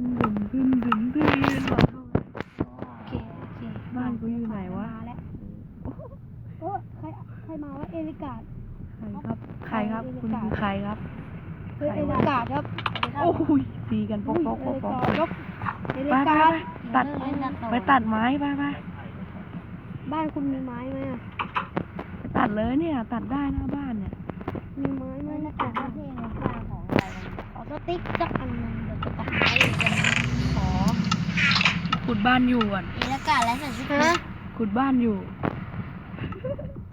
ดึงดึงดึงดึงดึงยืนด้วยโอเคโอเคบ้านกูอยู่ไหนวะมาแล้วโอ้ใครใครมาวะเอริกาดใครครับ ใครครับคุณคือใครครับเอวะริกาดครับโอ้ยตีกันปอกปอกปอกปอกเอริไปไปกาดตัดไปตัดไม้ไปไปบ้านคุณมีไม้ไหมตัดเลยเนี่ย ตัดได้หน้าบ้านเนี่ยมีไม้ไหมนะแต่ว่าเลง รขอสติ๊กสักอันหนึงเดี๋ยวจะตัดไม้เลยกันขอขุดบ้านอยู่อะเอริกาดและใส่ชุดฮะขุดบ้านอยู่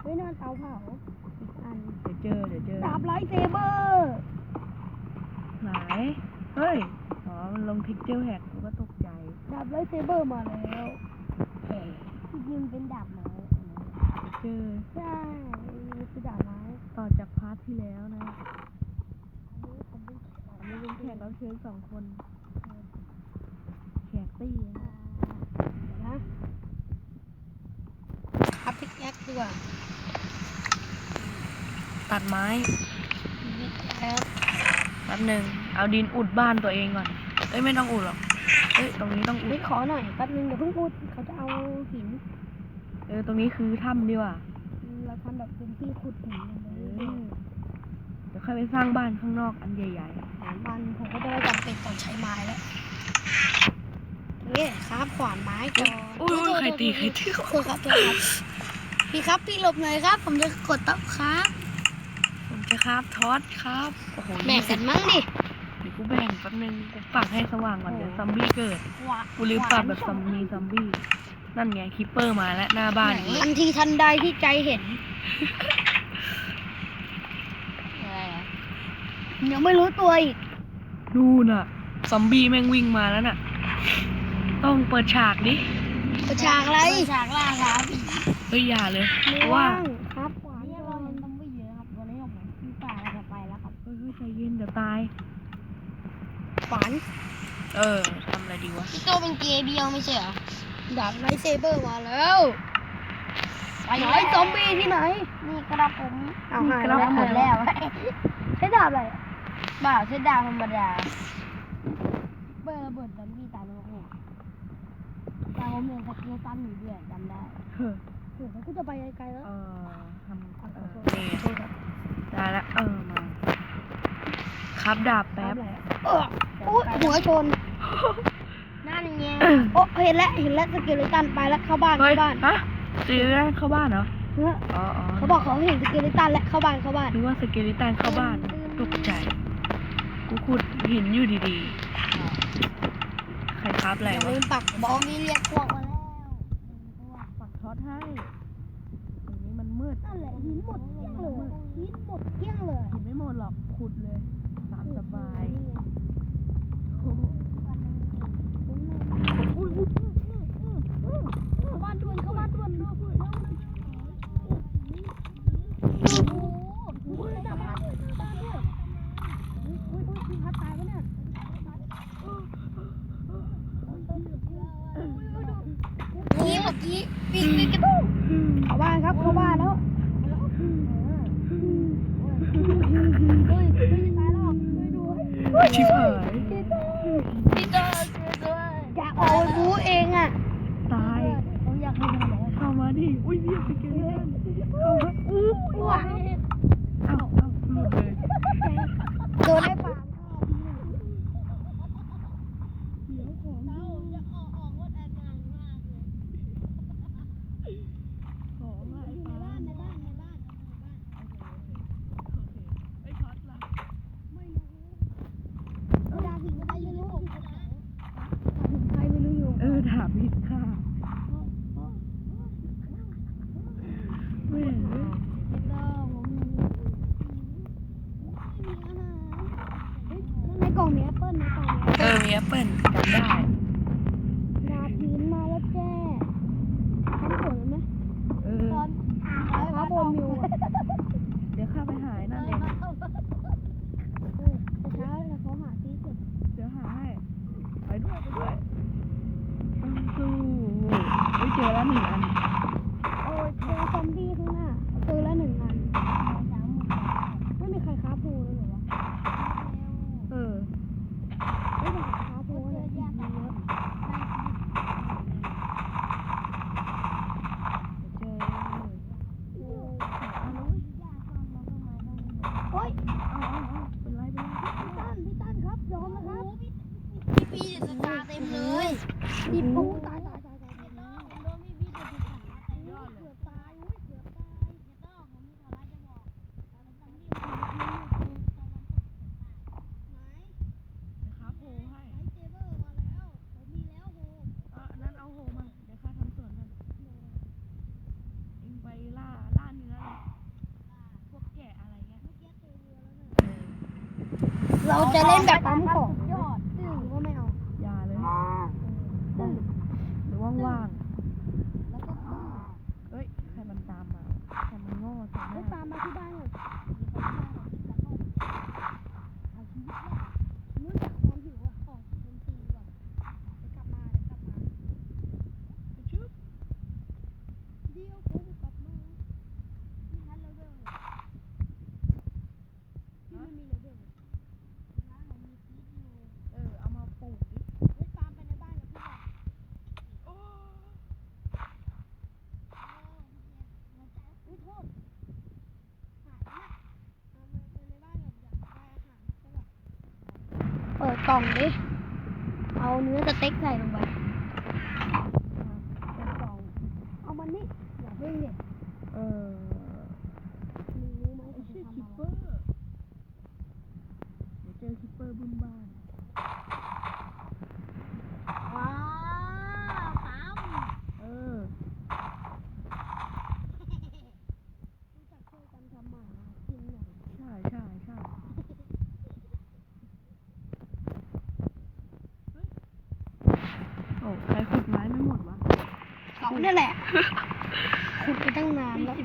เฮ้ยนั่นเตาเผาอีกอันเดี๋ยวเจอ เดี๋ยวเจอ ดาบไลท์เซเบอร์ไหน เฮ้ย อ๋อ มันลงทิกเจอร์แฮกกูก็ตกใจ ดาบไลท์เซเบอร์มาแล้วจริงๆเป็นดาบไม้เดี๋ยวเจอ ใช่คือดาบไม้ ต่อจากพาร์ทที่แล้วนะอั นนี้เป็นแขกรับเชิญสองคนแขกตี้นะนะอัพพิกแอคดีกว่าตัดไม้พิกแอคแป๊บหนึ่งเอาดินอุดบ้านตัวเองก่อน เอ้ยไม่ต้องอุดหรอก เอ้ยตรงนี้ต้องอุเฮ้ดยขอหน่อยแป๊บนึงเดี๋ยวเพิ่งพูดเขาจะเอาหิน เออตรงนี้คือถ้ำดีกว่าเราทำแบบเป็นที่ขุดหินเลยเออเดี๋ยวค่อยไปสร้างบ้านข้างนอกอันใหญ่ขวานมันผมก็จะไม่จำเป็นต้องใช้ไม้แล้วโอเคครับขวานไม้ก่อนๆอุ้ยอุ้ยใครตีใครตีโทษครับโทษครับพี่ครับพี่หลบหน่อยครับ ผมจะกดตับครับผมจะครับทอดครับโอ้โหแบ่งกันมั้งดิเดี๋ยวกูแบ่งแป๊บหนึงกูปักให้สว่างก่อนเดี๋ยวซอมบี้เกิดหวานกูลืมปรับแบบซอมมีซอมบี้นั่นไงคิปเปอร์มาแล้วหน้าบ้านกูทันทีทันใดที่ใจเห็น ยังไม่รู้ตัวอีกนู่นน่ะ ซอมบี้แม่งวิ่งมาแล้วน่ะ ต้องเปิดฉากดิ ประฉากอะไรฉากล่าท้าผีเฮ้ยอย่าเลยไม่เพราะว่าว่างครับขวานเราเห็นต้องไม่เยอะครับวันนี้ผมพี่ป่าเราจะไปแล้วครับเฮ้ยเฮ้ยใจเย็นเดี๋ยวตาย ขวานเออทำอะไรดีวะ พี่โตเป็นเกย์เดียวไม่ใช่เหรอดาบไลท์เซเบอร์มาแล้วไปไหนซอมบี้ที่ไหนนี่กระผมเอาหายแล้วหมดแล้ว ใช้ดาบอะไร บ่าวใช้ดาบธรรมดา เบอร์ระเบิดซอมบี้ตายแล้วเนี่ยตายผมเรียนสกิลตันอยู่ด้วยจำได้เฮ้อโอ้โหกูจะไปไกลๆแล้ว เออทำเออนี่ไงได้แล้วเออมา ครับดาบแป๊บเอออุ้ยหัวชน นั่นไงโอ้เห็นแล้วเห็นแล้วสกิลตันไปแล้วเข้าบ้านเฮ้ยเข้าบ้านฮะตีได้เข้าบ้านเหรอเฮ้ยอ๋ออ๋อเขาบอกเขาเห็นสกิลตันแล้วเข้าบ้านเข้าบ้านนึกว่าสเกลิตันเข้าบ้านตกใจ กูขุดหินอยู่ดีๆ ใครครับอะไรอย่าวะลืมปักบอลนี่เรียกพวกมาแล้วปักช็อตให้ตรงนี้มันมืดนั่นแหละหินหมดเกลี้ยงเลยหินหมดเกลี้ยงเลยหินไม่หมดหรอกขุดเลยตามสบายโอ้โห เข้าบ้านด่วนเข้าบ้านด่วนเร็วเร็วเร็วโอ้โหหน้าบ้านด้วยหน้าบ้านด้วยอุ้ยอุ้ยอุ้ยพี่พัดตายปะเนี่ยนี่เมื่อ กี้ปีนปีนกระตุ้งเข้าบ้านครับเข้าบ้านแล้วเฮ้ยเฮ้ยตายแล้วช่วยด้วยชิบหายพี่เตอร์ช่วยด้วยอยากออกไปบู๊เองอะตายผมอยากให้มันแล้วเข้ามาดิอุ้ยเรียกสเกลิตันเข้ามาอู้ว้าเอ้าเอ้าหลุดเลย โดนได้ปาก ของอะไอ้ปาล์มไอ้ช็อตล่ะ ดาหินใครไม่รู้หินใครไม่รู้อยู่ เออถามผิดค่ะแม่งเอ้ย ในกล่อง มีแอปเปิ้ลในกล่องมีเออมีแอปเปิ้ลจำได้าบหินมาแล้วแจ้ทำผลไหม เออ ตอนขาบนอยู่ เดี๋ยวข้าไปหายนั่นเอง แต่เช้าแล้วเขาหาที่สุด เดี๋ยวหาให้ ไปด้วยไปด้วยต้องสู้เฮ้ยเจอแล้วหนึ่งอัน โอ้ยเจอซอมบี้ข้างหน้าเจอแล้วหนึ่งอันไม่มีใครค้าพูเลยเหรอวะ เออ ไม่มีใครค้าพูเลย บีเดสตาร์เต็มเลยดิปูตายตายตายตายตายโดนบีบีเดสตาร์เต็มเลยเกือบตายอุ้ยเกือบตายเดี๋ยวต้องผมมีข่าวร้ายจะบอกตอนนี้มันตะวันตกไหน นะครับโฮให้ ไลท์เซเบอร์มาแล้วผมมีแล้วโหเออนั่นเอาโฮมาเดี๋ยวข้าทำสวนกันเองไปล่าล่าเนื้อเลยพวกแกะอะไรเงี้ยเราจะเล่นแบบปั๊มของยอดซึ่งก็ไม่เอา อย่าเลย หรือว่าง แล้วก็ตื้อ ๆเอ้ย ใครมันตามมาใครมันโง่ใส่ห ให้ น้า ตามมาที่บ้านก่อนเอาชีวิตรอดรู้จักความหิวอะของดนตรีก่อนเดี๋ยวกลับมาเดี๋ยวกลับมา ชึบ เดี๋ยวผมกลับมาที่นั้นเราเรื่องที่ไม่มีเราเรื่องร้านผมมีพีชอยู่ เออ เอามาปลูกดิ เฮ้ยตามไปในบ้านกับพี่ก่อน โอ้ เออมันจะอุ้ยโทษหายนะเอามาไปในบ้านกับอยากได้อาหารใช่ป่ะเปิด กล่องดิ เอาเนื้อสเต็กใส่ลงไปเป็นกล่อง เอามันนี่อย่าเพิ่งเด็ดเออรู้ไหมไอ้จะชื่อทำคิปอะเปไรอร์เดี๋ยวเจอคิปเปอร์บึ้มบ้าน ว้าวปั๊ม เออ รู้จักช่วยกันทำหมากินหน่อย ใช่ใช่ใช่เฮ้ยโอ้ใครขุดไม้ไม่หมดวะ เขาเนี่ยแหละ ขุดไปตั้งนานแล้ว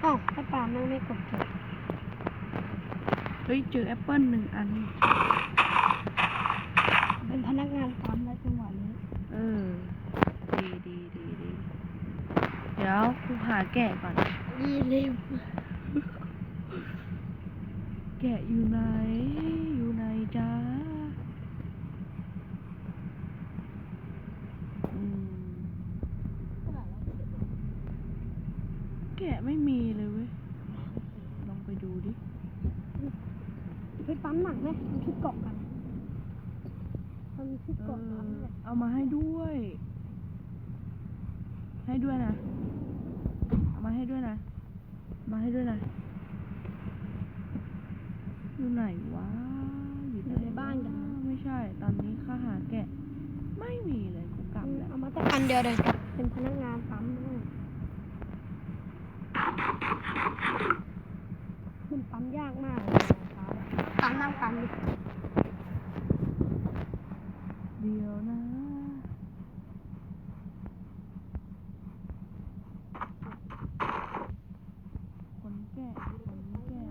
เอ้าถ้าปาล์มไม่กดเก็บเฮ้ยเจอแอปเปิลหนึ่งอัน เป็นพนักงานปั๊มแล้วจังหวะนี้ เออ ดีดีดีดีเดี๋ยวกูหาแกะก่อนรีลิมแกะอยู่ไหน อยู่ไหนจ้าอืม แกะไม่มีเลยเว้ย ลองไปดูดิไปปั๊มหนักไหมทำชุดเกาะกันทำชุดเอเกาะอปั๊มเลยเอามาให้ด้วย ให้ด้วยนะ เอามาให้ด้วยนะ มาให้ด้วยนะ อยู่ไหนวะ อยู่ไหนอยู่ในบ้านกันนะวะไม่ใช่ ตอนนี้ข้าหาแกะ ไม่มีเลยกูกลับแล้ว เอามาแต่อันเดียวเลยเป็นพนักงานปั๊มด้วยมันปั๊มยากมากเลย ปั๊มนั่งปั๊มดิ เดี๋ยวนะ คนแก่คนแก่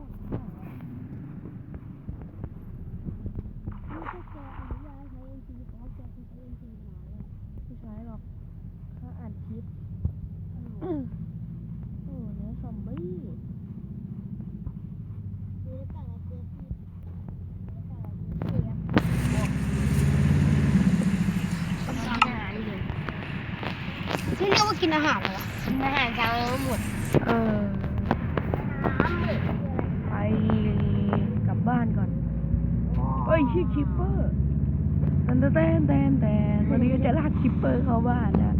ไม่ใช่แกอนุญาตใช้เอ็นจีเพราะแกคือใช้เอ็นจีมาเลย ไม่ใช้หรอกข้าอ่านคลิป โอ้เนื้อซอมบี้ มีแล้วแต่ละเจ๊ที่แล้วแต่ละเจ๊ทำอาหารเลยที่เรียากินอาหารเหรอกินอาหารเช้าแล้วหมดเออไปกลับบ้านก่อนเอ้ยชื่อคิปเปอร์แตนเต้นแตนแตนวันนี้ก็จะลากคิปเปอร์เข้าบ้านนะ